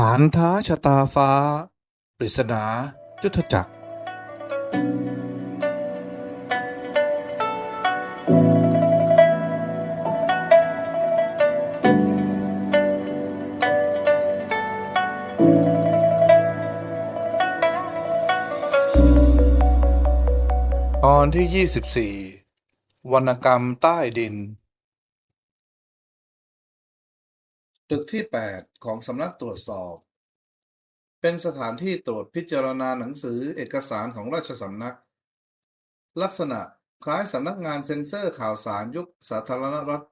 หานท้าชะตาฟ้า ปริศนายุทธจักร ตอนที่ 24 วรรณกรรมใต้ดิน ตึกที่ 8 ของสำนักตรวจสอบ เป็นสถานที่ตรวจพิจารณาหนังสือเอกสารของราชสำนัก ลักษณะคล้ายสำนักงานเซ็นเซอร์ข่าวสารยุคสาธารณรัฐ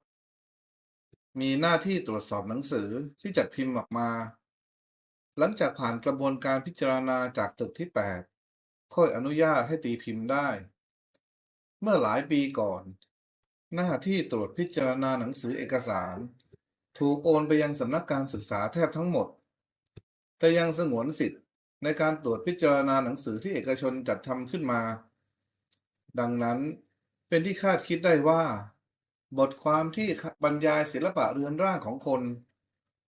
มีหน้าที่ตรวจสอบหนังสือที่จัดพิมพ์ออกมา หลังจากผ่านกระบวนการพิจารณาจากตึกที่ 8 ค่อยอนุญาตให้ตีพิมพ์ได้ เมื่อหลายปีก่อน หน้าที่ตรวจพิจารณาหนังสือเอกสาร ถูกโอนไปยังสำนักการศึกษาแทบทั้งหมด แต่ยังสงวนสิทธิ์ในการตรวจพิจารณาหนังสือที่เอกชนจัดทำขึ้นมา ดังนั้นเป็นที่คาดคิดได้ว่า บทความที่บรรยายศิลปะเรือนร่างของคน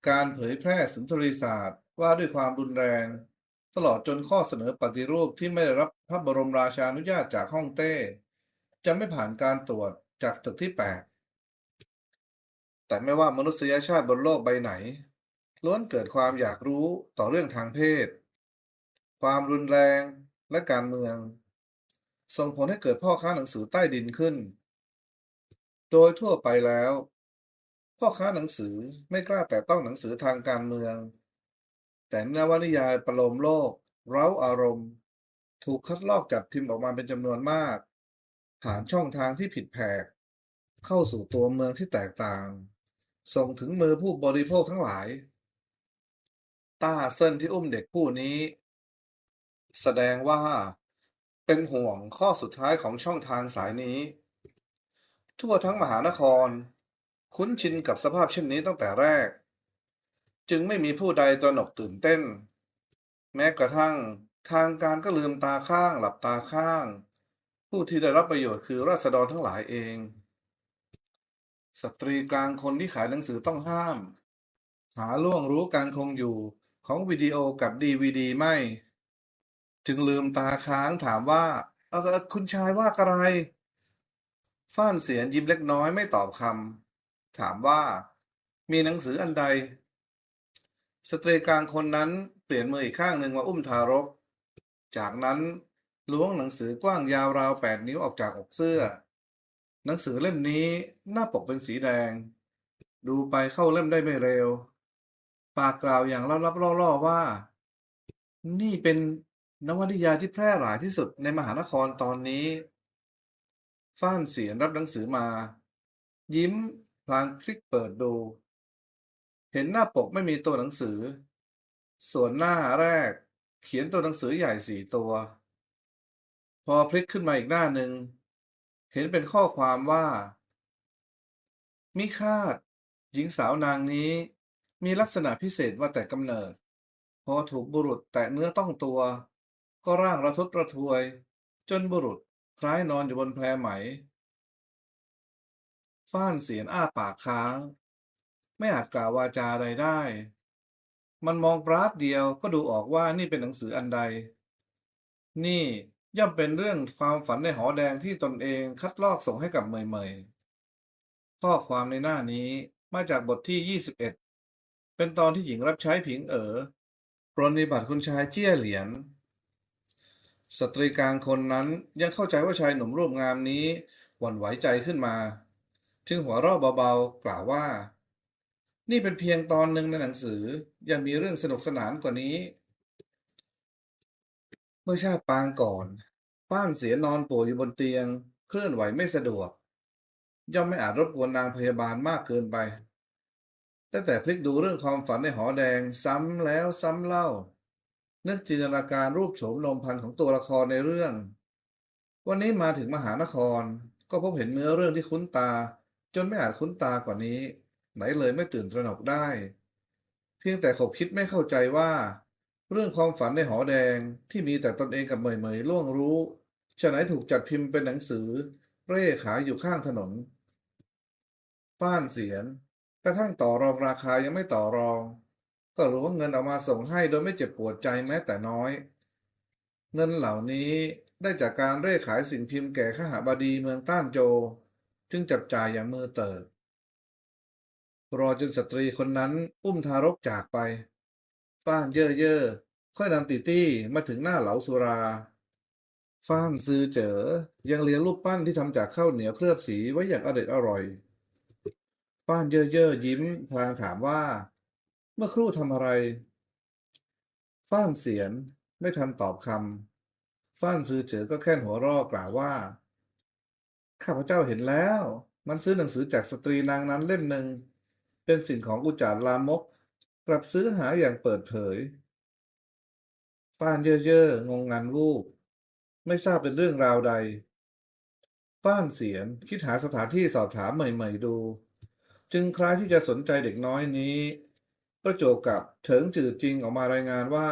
การเผยแพร่สุนทรีศาสตร์ว่าด้วยความรุนแรง ตลอดจนข้อเสนอปฏิรูปที่ไม่ได้รับพระบรมราชานุญาตจากฮ่องเต้ จะไม่ผ่านการตรวจจากตึกที่ 8 แต่ไม่ว่ามนุษยชาติบนโลกใบไหน ล้วนเกิดความอยากรู้ต่อเรื่องทางเพศ ความรุนแรงและการเมือง ส่งผลให้เกิดพ่อค้าหนังสือใต้ดินขึ้น โดยทั่วไปแล้ว พ่อค้าหนังสือไม่กล้าแต่ต้องหนังสือทางการเมือง แต่นวนิยายประโลมโลก เร้าอารมณ์ ถูกคัดลอกจัดพิมพ์ออกมาเป็นจำนวนมาก ผ่านช่องทางที่ผิดแผกเข้าสู่ตัวเมืองที่แตกต่าง ส่งถึงมือผู้บริโภคทั้งหลาย ต้าเซินที่อุ้มเด็กผู้นี้ แสดงว่าเป็นห่วงข้อสุดท้ายของช่องทางสายนี้ ทั่วทั้งมหานคร คุ้นชินกับสภาพเช่นนี้ตั้งแต่แรก จึงไม่มีผู้ใดตระหนกตื่นเต้น แม้กระทั่งทางการก็ลืมตาข้างหลับตาข้าง ผู้ที่ได้รับประโยชน์คือราษฎรทั้งหลายเอง สตรีกลางคนที่ขายหนังสือต้องห้าม หาล่วงรู้การคงอยู่ของวิดีโอกับดีวีดีไม่ จึงลืมตาค้างถามว่าเออคุณชายว่าอะไร ฟ้านเสียนยิ้มเล็กน้อยไม่ตอบคำถามว่า มีหนังสืออันใด สตรีกลางคนนั้นเปลี่ยนมืออีกข้างหนึ่งมาอุ้มทารก จากนั้นล้วงหนังสือกว้างยาวราวแปดนิ้วออกจากอกเสื้อ หนังสือเล่มนี้หน้าปกเป็นสีแดง ดูไปเข้าเล่มได้ไม่เร็ว ปากกล่าวอย่างลับๆล่อๆว่า นี่เป็นนวนิยายที่แพร่หลายที่สุดในมหานครตอนนี้ ฟ้านเสียนรับหนังสือมา ยิ้มพลางคลิกเปิดดู เห็นหน้าปกไม่มีตัวหนังสือ ส่วนหน้าแรก เขียนตัวหนังสือใหญ่สี่ตัว พอพลิกขึ้นมาอีกหน้าหนึ่ง เห็นเป็นข้อความว่า มิคาด หญิงสาวนางนี้ มีลักษณะพิเศษมาแต่กำเนิด พอถูกบุรุษแตะเนื้อต้องตัว ก็ร่างระทดระทวย จนบุรุษคล้ายนอนอยู่บนแพรไหม ฟ้านเสียนอ้าปากค้าง ไม่อาจกล่าววาจาใดได้ มันมองปราดเดียวก็ดูออกว่านี่เป็นหนังสืออันใด นี่ ย่อมเป็นเรื่องความฝันในหอแดงที่ตนเองคัดลอกส่งให้กับเมยเมยข้อความในหน้านี้มาจากบทที่ 21 เป็นตอนที่หญิงรับใช้ผิงเอ๋อปรนนิบัติคุณชายเจี้ยเหลียนสตรีกลางคนนั้นยังเข้าใจว่าชายหนุ่มรูปงามนี้หวั่นไหวใจขึ้นมา จึงหัวเราะเบาๆ กล่าวว่า นี่เป็นเพียงตอนหนึ่งในหนังสือยังมีเรื่องสนุกสนานกว่านี้ เมื่อชาติปางก่อน ป้านเสียนอนป่วยอยู่บนเตียง เคลื่อนไหวไม่สะดวก ย่อมไม่อาจรบกวนนางพยาบาลมากเกินไปตั้งแต่พลิกดูเรื่องความฝันในหอแดงซ้ำแล้วซ้ำเล่า นึกจินตนาการรูปโฉมนมพันของตัวละครในเรื่อง วันนี้มาถึงมหานคร ก็พบเห็นเนื้อเรื่องที่คุ้นตา จนไม่อาจคุ้นตากว่านี้ ไหนเลยไม่ตื่นตระหนกได้ เพียงแต่ขบคิดไม่เข้าใจว่า เรื่องความฝันในหอแดงที่มีแต่ตนเองกับเหมยเหมยล่วงรู้ฉะไหนถูกจัดพิมพ์เป็นหนังสือ เร่ขายอยู่ข้างถนน ป้านเสียนกระทั่งต่อรองราคายังไม่ต่อรอง ก็ล้วงเงินออกมาส่งให้โดยไม่เจ็บปวดใจแม้แต่น้อย เงินเหล่านี้ได้จากการเร่ขายสิ่งพิมพ์แก่ข้าหาบดีเมืองต้านโจ จึงจับจ่ายอย่างมือเติบ รอจนสตรีคนนั้นอุ้มทารกจากไป ฟ้านเย่อเย่อค่อยนำตีตี้มาถึงหน้าเหลาสุราฟ้านซื้อเจอยังเลี้ยงรูปปั้นที่ทำจากข้าวเหนียวเคลือบสีไว้อย่างอร่อยอร่อยฟ้านเย่อเย่อยิ้มพลางถามว่า เมื่อครู่ทำอะไรฟ้านเสียนไม่ทันตอบคำฟ้านซื้อเจอก็แค่หัวเรอกล่าวว่า ข้าพเจ้าเห็นแล้ว มันซื้อหนังสือจากสตรีนางนั้นเล่มหนึ่งเป็นสิ่งของอุจจารลามก กลับซื้อหาอย่างเปิดเผยป้านเย่อๆงงงันวูบไม่ทราบเป็นเรื่องราวใดป้านเสียนคิดหาสถานที่สอบถามใหม่ ๆ ดู จึงคล้ายที่จะสนใจเด็กน้อยนี้ ประโจบกับเถิงจืดจริงออกมารายงานว่า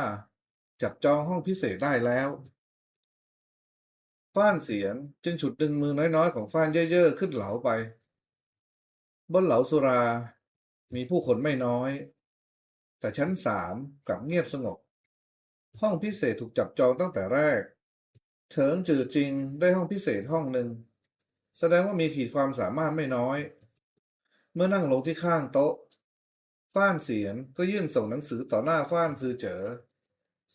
จับจองห้องพิเศษได้แล้วฟ้านเสียนจึงฉุดดึงมือน้อยๆ ของฟ้านเย่อๆขึ้นเหลาไป บนเหลาสุรา มีผู้คนไม่น้อย แต่ชั้นสามกลับเงียบสงบ ห้องพิเศษถูกจับจองตั้งแต่แรกเฉิงจือจริงได้ห้องพิเศษห้องหนึ่ง แสดงว่ามีขีดความสามารถไม่น้อย เมื่อนั่งลงที่ข้างโต๊ะ ฟ้านเสียนก็ยื่นส่งหนังสือต่อหน้าฟ้านซือเจ๋อ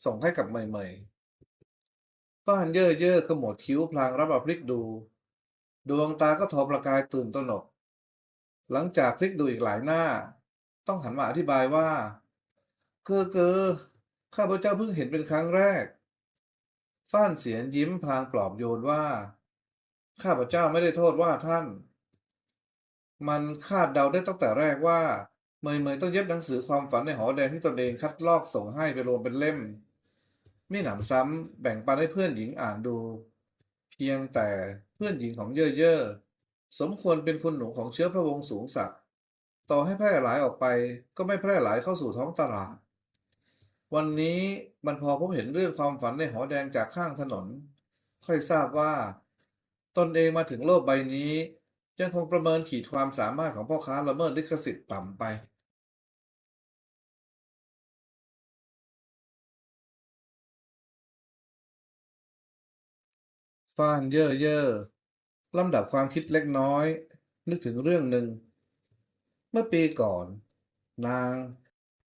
ส่งให้กับใหม่ๆฟ้านเย่อเย่อขมวดคิ้วพลางรับเอาพลิกดู ดวงตาก็ทอประกายตื่นตระหนก หลังจากพลิกดูอีกหลายหน้า ต้องหันมาอธิบายว่า เกอเกอข้าพเจ้าเพิ่งเห็นเป็นครั้งแรก ฟ้านเสียนยิ้มพลางปลอบโยนว่า ข้าพเจ้าไม่ได้โทษว่าท่าน มันคาดเดาได้ตั้งแต่แรกว่า เมยเมยต้องเย็บหนังสือความฝันในหอแดงที่ตนเองคัดลอกส่งให้ไปรวมเป็นเล่มมิหนำซ้ำแบ่งปันให้เพื่อนหญิงอ่านดู เพียงแต่เพื่อนหญิงของเย่อเย่อสมควรเป็นคุณหนูของเชื้อพระวงศ์สูงศักดิ์ต่อให้แพร่หลายออกไปก็ไม่แพร่หลายเข้าสู่ท้องตลาด วันนี้มันพอพบเห็นเรื่องความฝันในหอแดงจากข้างถนน ค่อยทราบว่า ตนเองมาถึงโลกใบนี้ ยังคงประเมินขีดความสามารถของพ่อค้าละเมิดลิขสิทธิ์ต่ำไป ฟ้านเย่อเย่อลำดับความคิดเล็กน้อย นึกถึงเรื่องหนึ่ง เมื่อปีก่อน นาง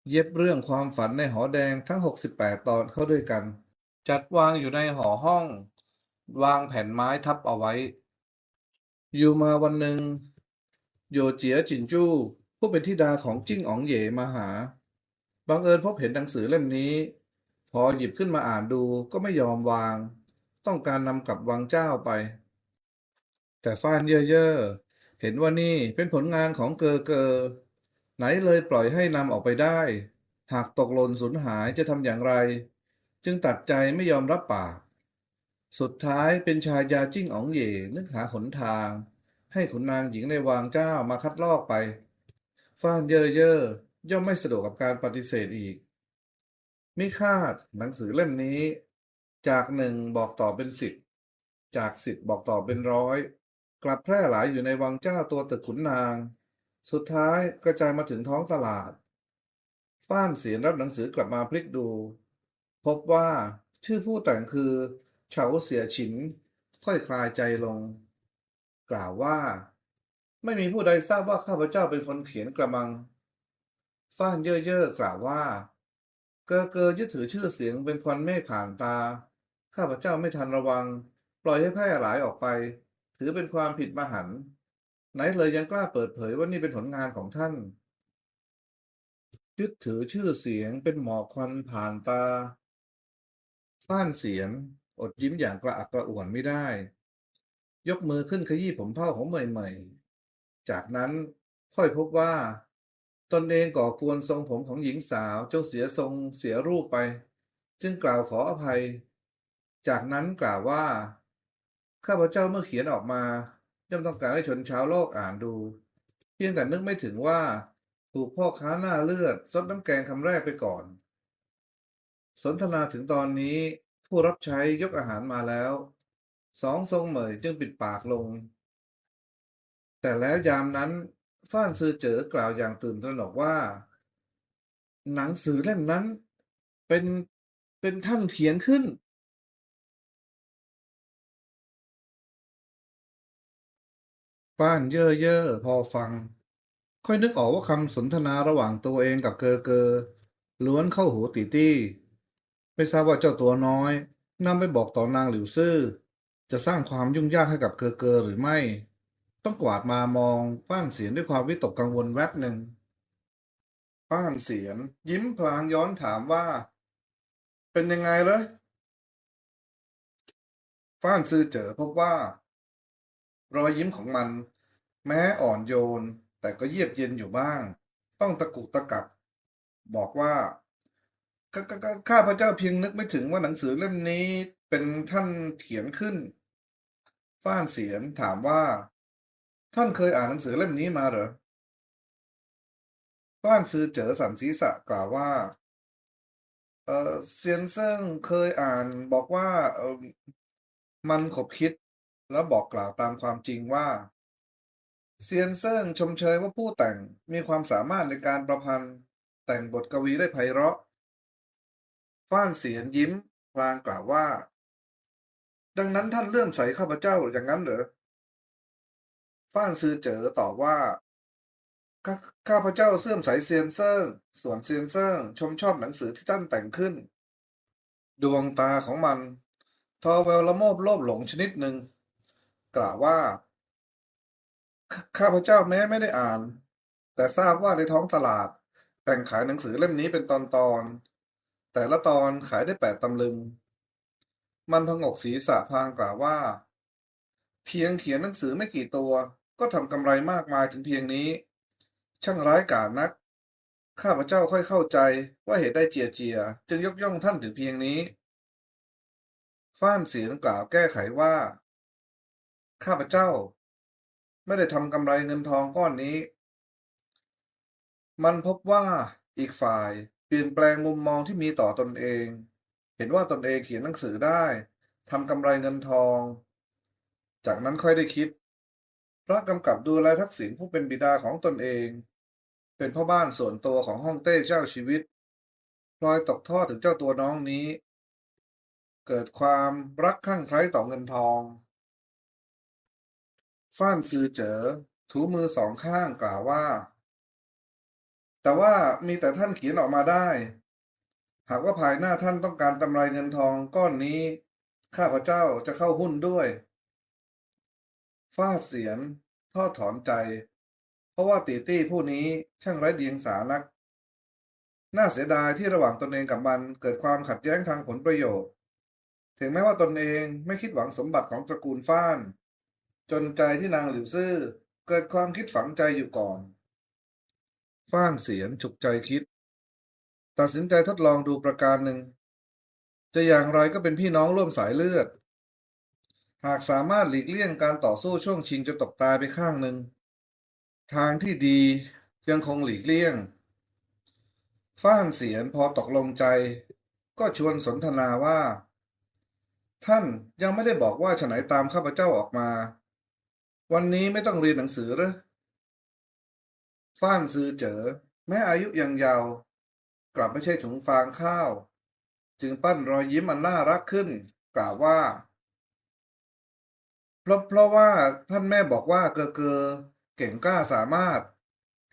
เย็บเรื่องความฝันในหอแดงทั้ง 68 ตอนเข้าด้วยกัน จัดวางอยู่ในหอห้อง วางแผ่นไม้ทับเอาไว้ อยู่มาวันหนึ่ง โยเจียจินจู้ผู้เป็นธิดาของจิ้งอ๋องเหย่มาหา บังเอิญพบเห็นหนังสือเล่มนี้ พอหยิบขึ้นมาอ่านดูก็ไม่ยอมวาง ต้องการนำกลับวังเจ้าไป แต่ฟ้านเย่อเย่อเห็นว่านี่เป็นผลงานของเกอเกอ ไหนเลยปล่อยให้นำออกไปได้ หากตกหล่นสูญหายจะทำอย่างไร จึงตัดใจไม่ยอมรับปาก สุดท้ายเป็นชายยาจิ้งอ๋องเย่นึกหาหนทาง ให้ขุนนางหญิงในวางเจ้ามาคัดลอกไปฟ้านเย่อเย่อย่อมไม่สะดวกกับการปฏิเสธอีก มิคาดหนังสือเล่มนี้ จากหนึ่งบอกต่อเป็นสิบจากสิบบอกต่อเป็นร้อย กลับแพร่หลายอยู่ในวังเจ้าตัวตึกขุนนาง สุดท้ายกระจายมาถึงท้องตลาด ฟ้านเสียนรับหนังสือกลับมาพลิกดู พบว่าชื่อผู้แต่งคือเฉาเสียฉินค่อยคลายใจลง กล่าวว่า ไม่มีผู้ใดทราบว่าข้าพเจ้าเป็นคนเขียนกระมัง ฟ้านเย่อเย่อกล่าวว่า เกอเกอยึดถือชื่อเสียงเป็นควันเมฆผ่านตา ข้าพเจ้าไม่ทันระวัง ปล่อยให้แพร่หลายออกไป ถือเป็นความผิดมหันต์ ไหนเลยยังกล้าเปิดเผยว่านี่เป็นผลงานของท่าน ยึดถือชื่อเสียงเป็นหมอกควันผ่านตาฟ้านเสียง อดยิ้มอย่างกระอักกระอ่วนไม่ได้ ยกมือขึ้นขยี้ผมเผ้าของใหม่ ๆ จากนั้นค่อยพบว่า ตนเองก่อกวนทรงผมของหญิงสาวจนเสียทรงเสียรูปไป จึงกล่าวขออภัย จากนั้นกล่าวว่า ข้าพเจ้าเมื่อเขียนออกมา ย่อมต้องการให้ชนชาวโลกอ่านดู เพียงแต่นึกไม่ถึงว่า ถูกพ่อค้าหน้าเลือดซดน้ำแกงคำแรกไปก่อน สนทนาถึงตอนนี้ผู้รับใช้ยกอาหารมาแล้ว สองทรงเหมยจึงปิดปากลง แต่แล้วยามนั้นฟ้านซือเจ๋อกล่าวอย่างตื่นตระหนกว่า หนังสือเล่มนั้น เป็นเป็นท่านเขียนขึ้น ป้านเย่อเย่อพอฟัง ค่อยนึกออกว่าคำสนทนาระหว่างตัวเองกับเกอเกอล้วนเข้าหูตีตี้ไม่ทราบว่าเจ้าตัวน้อยนำไปบอกต่อนางหลิวซื่อ จะสร้างความยุ่งยากให้กับเกอเกอหรือไม่ ต้องกวาดมามองป้านเสียนด้วยความวิตกกังวลแวบหนึ่ง ป้านเสียน ยิ้มพลางย้อนถามว่า เป็นยังไงเลยฟ้านซื่อเจอพบว่า รอยยิ้มของมัน แม้อ่อนโยนแต่ก็เยียบเย็นอยู่บ้าง ต้องตะกุกตะกัก บอกว่าข้าพระเจ้าเพียงนึกไม่ถึงว่าหนังสือเล่มนี้เป็นท่านเขียนขึ้น ฟ้านเสียนถามว่า ท่านเคยอ่านหนังสือเล่มนี้มาเหรอฟ้านซือเจอสันศีษะกล่าวว่า เออเซียนเซิ่งเคยอ่านบอกว่าเออมันขบคิดแล้วบอกกล่าวตามความจริงว่า เซียนเซิ่งชมเชยว่าผู้แต่งมีความสามารถในการประพันธ์แต่งบทกวีได้ไพเราะ ฟ้านเสียนยิ้ม พลางกล่าวว่า ดังนั้นท่านเลื่อมใสข้าพเจ้าอย่างนั้นเหรอ ฟ้านซือเจ๋อตอบว่าข้าข้าพเจ้าเสื่อมใสเซียนเซิ่ง ส่วนเซียนเซิ่งชมชอบหนังสือที่ท่านแต่งขึ้น ดวงตาของมัน ทอแววละโมบโลภหลงชนิดหนึ่งกล่าวว่า ข้าพเจ้าแม้ไม่ได้อ่าน แต่ทราบว่าในท้องตลาดแบ่งขายหนังสือเล่มนี้เป็นตอนๆแต่ละตอนขายได้แปดตำลึง มันพงกศีรษะพลางกล่าวว่า เพียงเขียนหนังสือไม่กี่ตัว ก็ทำกำไรมากมายถึงเพียงนี้ ช่างร้ายกาจนัก ข้าพเจ้าค่อยเข้าใจว่าเหตุใดเจียเจีย จึงยกย่องท่านถึงเพียงนี้ ฟ้านเสียงกล่าวแก้ไขว่า ข้าพเจ้า ไม่ได้ทำกำไรเงินทองก้อนนี้ มันพบว่าอีกฝ่ายเปลี่ยนแปลงมุมมองที่มีต่อตนเอง เห็นว่าตนเองเขียนหนังสือได้ทำกำไรเงินทอง จากนั้นค่อยได้คิด พระกำกับดูแลทักษิณผู้เป็นบิดาของตนเอง เป็นพ่อบ้านส่วนตัวของฮ่องเต้เจ้าชีวิตพลอยตกทอดถึงเจ้าตัวน้องนี้ เกิดความรักข้างใคล้ต่อเงินทอง ฟ้านซือเจ๋อถูมือสองข้างกล่าวว่า แต่ว่ามีแต่ท่านเขียนออกมาได้ หากว่าภายหน้าท่านต้องการกำไรเงินทองก้อนนี้ ข้าพเจ้าจะเข้าหุ้นด้วยฟ้าเสียนทอดถอนใจ เพราะว่าตีตี้ผู้นี้ช่างไร้เดียงสานัก น่าเสียดายที่ระหว่างตนเองกับมันเกิดความขัดแย้งทางผลประโยชน์ ถึงแม้ว่าตนเองไม่คิดหวังสมบัติของตระกูลฟ้าน จนใจที่นางหลิวซื่อเกิดความคิดฝังใจอยู่ก่อนฟ้านเสียนฉุกใจคิด ตัดสินใจทดลองดูประการหนึ่ง จะอย่างไรก็เป็นพี่น้องร่วมสายเลือด หากสามารถหลีกเลี่ยงการต่อสู้ช่วงชิงจนตกตายไปข้างหนึ่ง ทางที่ดียังคงหลีกเลี่ยงฟ้านเสียนพอตกลงใจ ก็ชวนสนทนาว่า ท่านยังไม่ได้บอกว่าฉไหนตามข้าพเจ้าออกมา วันนี้ไม่ต้องเรียนหนังสือหรือฟ้านซือเจ๋อแม้อายุยังเยาว์กลับไม่ใช่ถุงฟางข้าว จึงปั้นรอยยิ้มอันน่ารักขึ้น กล่าวว่า เพราะเพราะว่าท่านแม่บอกว่าเกอเกอเก่งกล้าสามารถ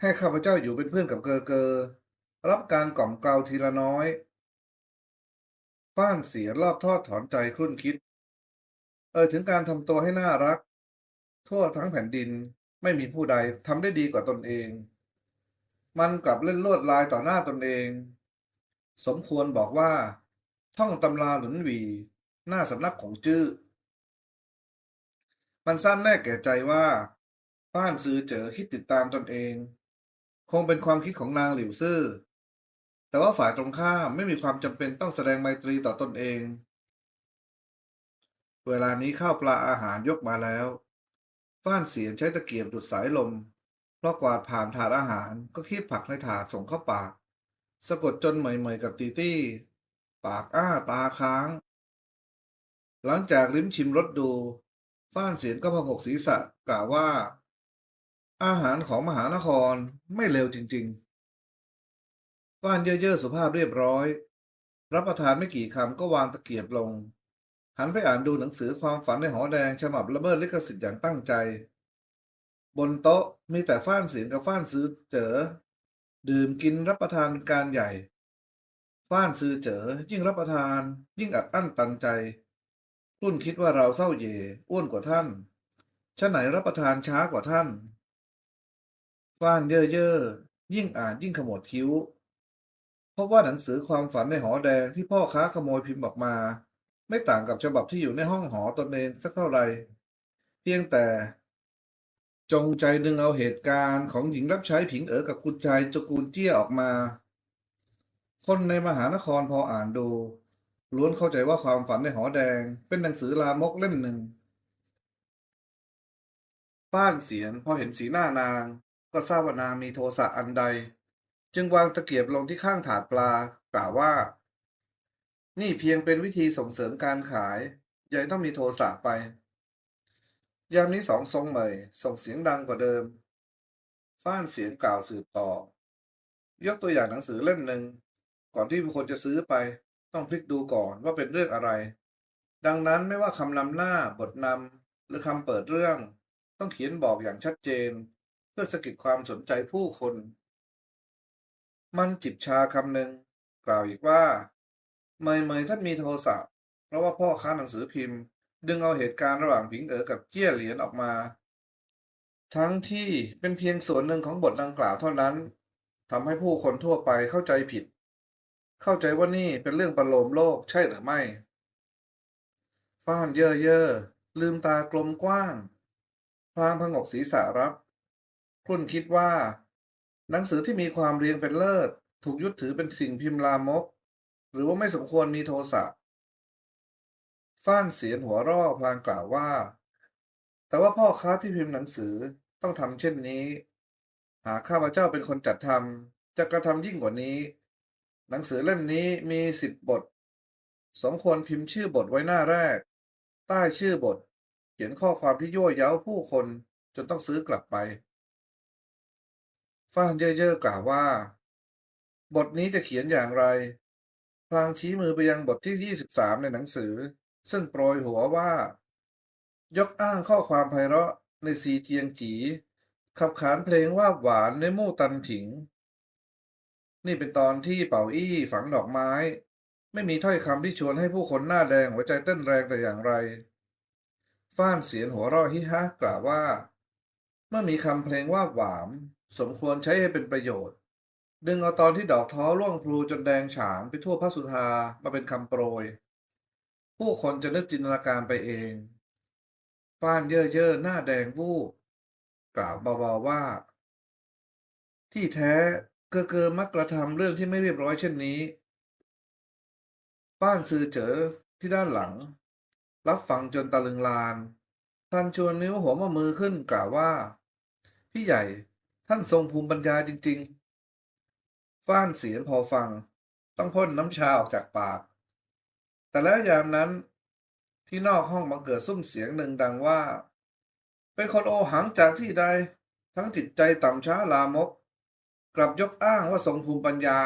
ให้ข้าพเจ้าอยู่เป็นเพื่อนกับเกอเกอรับการกล่อมเกลาทีละน้อยฟ้านเสียรอบทอดถอนใจครุ่นคิด เออถึงการทำตัวให้น่ารัก ทั่วทั้งแผ่นดินไม่มีผู้ใดทำได้ดีกว่าตนเอง มันกลับเล่นลวดลายต่อหน้าตนเอง สมควรบอกว่า ท่องตำราหลุนหวี หน้าสำนักของจื้อ มันสั้นแน่แก่ใจว่าป้านซื้อเจอคิดติดตามตนเอง คงเป็นความคิดของนางหลิวซื่อ แต่ว่าฝ่ายตรงข้ามไม่มีความจำเป็นต้องแสดงไมตรีต่อตนเอง เวลานี้ข้าวปลาอาหารยกมาแล้ว ฟ้านเสียนใช้ตะเกียบดูดสายลม เพราะกวาดผ่านถาดอาหารก็คีบผักในถาดส่งเข้าปาก สะกดจนเหมยๆกับตีตี้ ปากอ้าตาค้าง หลังจากลิ้มชิมรสดู ฟ้านเสียนก็พองกศีรษะกล่าวว่า อาหารของมหานครไม่เลวจริงว่านเย่อๆสุภาพเรียบร้อย รับประทานไม่กี่คำก็วางตะเกียบลง หันไปอ่านดูหนังสือความฝันในหอแดงฉบับละเมิดลิขสิทธิ์อย่างตั้งใจ บนโต๊ะมีแต่ฟ้านเสียงกับฟ้านซื้อเจอ ดื่มกินรับประทานการใหญ่ฟ้านซื้อเจอยิ่งรับประทาน ยิ่งอัดอั้นตันใจรุ่นคิดว่าเราเศร้าเย่อ้วนกว่าท่านชะไหนรับประทานช้ากว่าท่านฟ้านเย่อเย่อๆยิ่งอ่านยิ่งขมวดคิ้ว เพราะว่าหนังสือความฝันในหอแดงที่พ่อค้าขโมยพิมพ์ออกมา ไม่ต่างกับฉบับที่อยู่ในห้องหอตนเองสักเท่าไหร่ เพียงแต่ จงใจดึงเอาเหตุการณ์ของหญิงรับใช้ผิงเอ๋อกับคุณชายตระกูลเจี้ยออกมา คนในมหานครพออ่านดู ล้วนเข้าใจว่าความฝันในหอแดง เป็นหนังสือลามกเล่มหนึ่ง ป้านเสียนพอเห็นสีหน้านาง ก็ทราบว่านางมีโทสะอันใด จึงวางตะเกียบลงที่ข้างถาดปลากล่าวว่า นี่เพียงเป็นวิธีส่งเสริมการขายย่าให้ต้องมีโทสะไป ยามนี้สองทรงเหมยส่งเสียงดังกว่าเดิม ฟ้านเสียงกล่าวสืบต่อ ยกตัวอย่างหนังสือเล่มหนึ่ง ก่อนที่ผู้คนจะซื้อไป ต้องพลิกดูก่อนว่าเป็นเรื่องอะไร ดังนั้นไม่ว่าคำนำหน้า บทนำหรือคำเปิดเรื่อง ต้องเขียนบอกอย่างชัดเจน เพื่อสะกิดความสนใจผู้คน มันจิบชาคำหนึ่งกล่าวอีกว่า เมยเมยท่านมีโทสะเพราะว่าพ่อค้าหนังสือพิมพ์ ดึงเอาเหตุการณ์ระหว่างผิงเอ๋อกับเจี้ยเหรียญออกมา ทั้งที่เป็นเพียงส่วนหนึ่งของบทดังกล่าวเท่านั้นทำให้ผู้คนทั่วไปเข้าใจผิด เข้าใจว่านี่เป็นเรื่องประโลมโลกใช่หรือไม่ฟ้านเย่อเย่อลืมตากลมกว้าง พลางพงกศีรษะรับคุณคิดว่า หนังสือที่มีความเรียงเป็นเลิศ ถูกยึดถือเป็นสิ่งพิมพ์ลามก หรือว่าไม่สมควรมีโทสะฟ้านเสียนหัวร่อพลางกล่าวว่า แต่ว่าพ่อค้าที่พิมพ์หนังสือต้องทำเช่นนี้ หากข้าพเจ้าเป็นคนจัดทำจะกระทำยิ่งกว่านี้ หนังสือเล่มนี้มีสิบบท สมควรพิมพ์ชื่อบทไว้หน้าแรก ใต้ชื่อบท เขียนข้อความที่ยั่วเย้าผู้คนจนต้องซื้อกลับไปฟ้านเย่อๆกล่าวว่า บทนี้จะเขียนอย่างไร พลางชี้มือไปยังบทที่ 23 ในหนังสือ ซึ่งโปรยหัวว่า ยกอ้างข้อความไพเราะในซีเจียงจี ขับขานเพลงว่าหวานในมู่ตันถิง นี่เป็นตอนที่เป่าอี้ฝังดอกไม้ ไม่มีถ้อยคำที่ชวนให้ผู้คนหน้าแดงหัวใจเต้นแรงแต่อย่างไร ฟ้านเสียนหัวเราะฮิฮะกล่าวว่า เมื่อมีคำเพลงว่าหวาม สมควรใช้ให้เป็นประโยชน์ ดึงเอาตอนที่ดอกท้อร่วงพลูจนแดงฉานไปทั่วพระสุธามาเป็นคำโปรย ผู้คนจะนึกจินตนาการไปเองฟ้านเย่อเย่อหน้าแดงวูบกล่าวเบาๆว่า ที่แท้เกอเกอมักกระทำเรื่องที่ไม่เรียบร้อยเช่นนี้ป้านซือเจอที่ด้านหลัง รับฟังจนตะลึงลานพลันชวนนิ้วหัวมามือขึ้นกล่าวว่า พี่ใหญ่ท่านทรงภูมิปัญญาจริง ๆ ฟ้านเสียงพอฟัง ต้องพ่นน้ำชาออกจากปาก แต่แล้วยามนั้นที่นอกห้องบังเกิดซุ้มเสียงหนึ่งดังว่า เป็นคนโอหังจากที่ใด ทั้งจิตใจต่ำช้าลามก กลับยกอ้างว่าทรงภูมิปัญญา